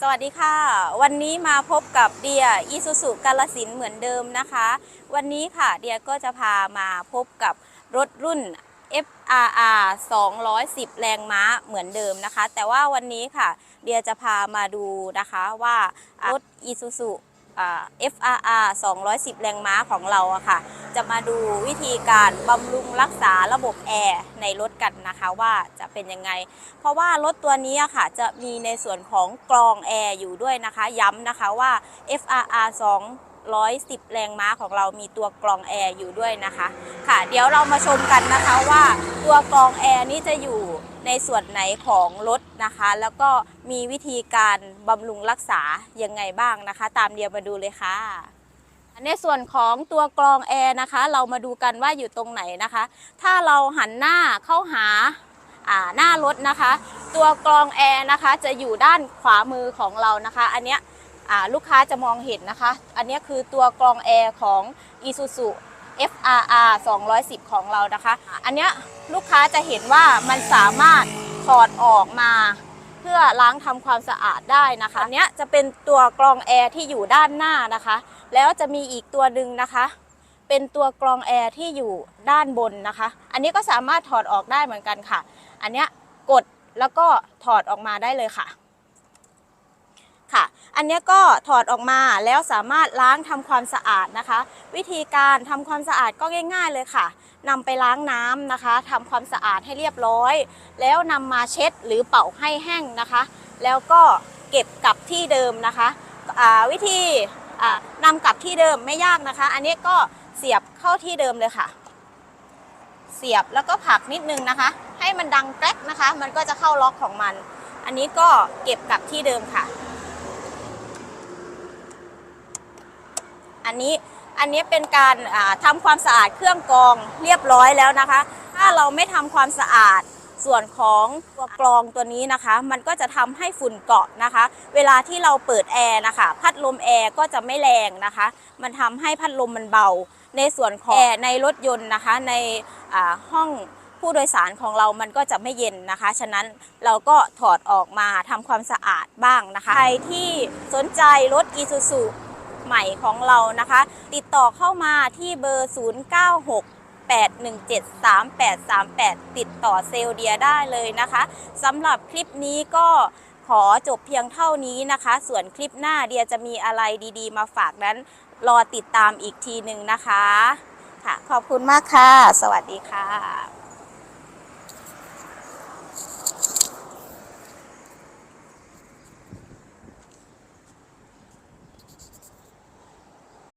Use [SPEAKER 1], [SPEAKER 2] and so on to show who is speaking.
[SPEAKER 1] สวัสดีค่ะ วันนี้มาพบกับเดียอีซูซูกาลสินเหมือนเดิมนะคะ วันนี้ค่ะเดียก็จะพามาพบกับรถรุ่น FRR 210 แรงม้าเหมือนเดิมนะคะ แต่ว่าวันนี้ค่ะเดียจะพามาดูนะคะว่ารถ Isuzu อ่า FRR 210 แรงม้าของเราอะค่ะ จะมาดูวิธีการบำรุงรักษาระบบแอร์ในรถกันนะคะว่าจะเป็นยังไง เพราะว่ารถตัวนี้อะค่ะจะมีในส่วนของกรองแอร์อยู่ด้วยนะคะ ย้ำนะคะว่า FRR 210แรงม้าของเรามีตัวกรองแอร์อยู่ด้วยนะคะ ค่ะ เดี๋ยวเรามาชมกันนะคะว่าตัวกรองแอร์นี้จะอยู่ ในส่วนไหนของรถนะคะ แล้วก็มีวิธีการบำรุงรักษายังไงบ้างนะคะ ตามเดียวมาดูเลยค่ะในส่วนของตัวกรองแอร์นะคะ เรามาดูกันว่าอยู่ตรงไหนนะคะ ถ้าเราหันหน้าเข้าหาหน้ารถนะคะ ตัวกรองแอร์นะคะจะอยู่ด้านขวามือของเรานะคะ อันเนี้ยลูกค้าจะมองเห็นนะคะ อันเนี้ยคือตัวกรองแอร์ของ Isuzu FRR 210 ของเรานะคะ อันเนี้ยลูกค้าจะเห็นว่ามันสามารถถอดออกมา เพื่อล้างทำความสะอาดได้นะคะอันเนี้ยจะเป็นตัวกรองแอร์ที่อยู่ด้านหน้านะคะ แล้วจะมีอีกตัวหนึ่งนะคะ เป็นตัวกรองแอร์ที่อยู่ด้านบนนะคะ อันนี้ก็สามารถถอดออกได้เหมือนกันค่ะ อันเนี้ยกดแล้วก็ถอดออกมาได้เลยค่ะ ค่ะ อันนี้ก็ถอดออกมาแล้วสามารถล้างทำความสะอาดนะคะ วิธีการทำความสะอาดก็ง่าย ๆเลยค่ะนำไปล้างน้ำนะคะทำความสะอาดให้เรียบร้อย แล้วนำมาเช็ดหรือเป่าให้แห้งนะคะ แล้วก็เก็บกลับที่เดิมนะคะวิธีอ่านำกลับที่เดิมไม่ยากนะคะ อันนี้ก็เสียบเข้าที่เดิมเลยค่ะ เสียบแล้วก็ผลักนิดนึงนะคะ ให้มันดังแกรกนะคะ มันก็จะเข้าล็อกของมัน อันนี้ก็เก็บกลับที่เดิมค่ะ นนี้ อันนี้เป็นการอ่าทำความสะอาดเครื่องกรองเรียบร้อยแล้วนะคะ ถ้าเราไม่ทำความสะอาดส่วนของตัวกรองตัวนี้นะคะ มันก็จะทำให้ฝุ่นเกาะนะคะ เวลาที่เราเปิดแอร์นะคะพัดลมแอร์ก็จะไม่แรงนะคะ มันทำให้พัดลมมันเบา ในส่วนของแอร์ในรถยนต์นะคะ ในอ่าห้องผู้โดยสารของเรามันก็จะไม่เย็นนะคะ ฉะนั้นเราก็ถอดออกมาทำความสะอาดบ้างนะคะ ใครที่สนใจรถ Isuzu ใหม่ของเรานะคะ ติดต่อเข้ามาที่เบอร์ 096 817 3838 ติดต่อเซลเดียได้เลยนะคะสำหรับคลิปนี้ก็ขอจบเพียงเท่านี้นะคะ ส่วนคลิปหน้าเดียจะมีอะไรดีๆ มาฝากนั้น รอติดตามอีกทีหนึ่งนะคะ ค่ะ ขอบคุณมากค่ะ สวัสดีค่ะ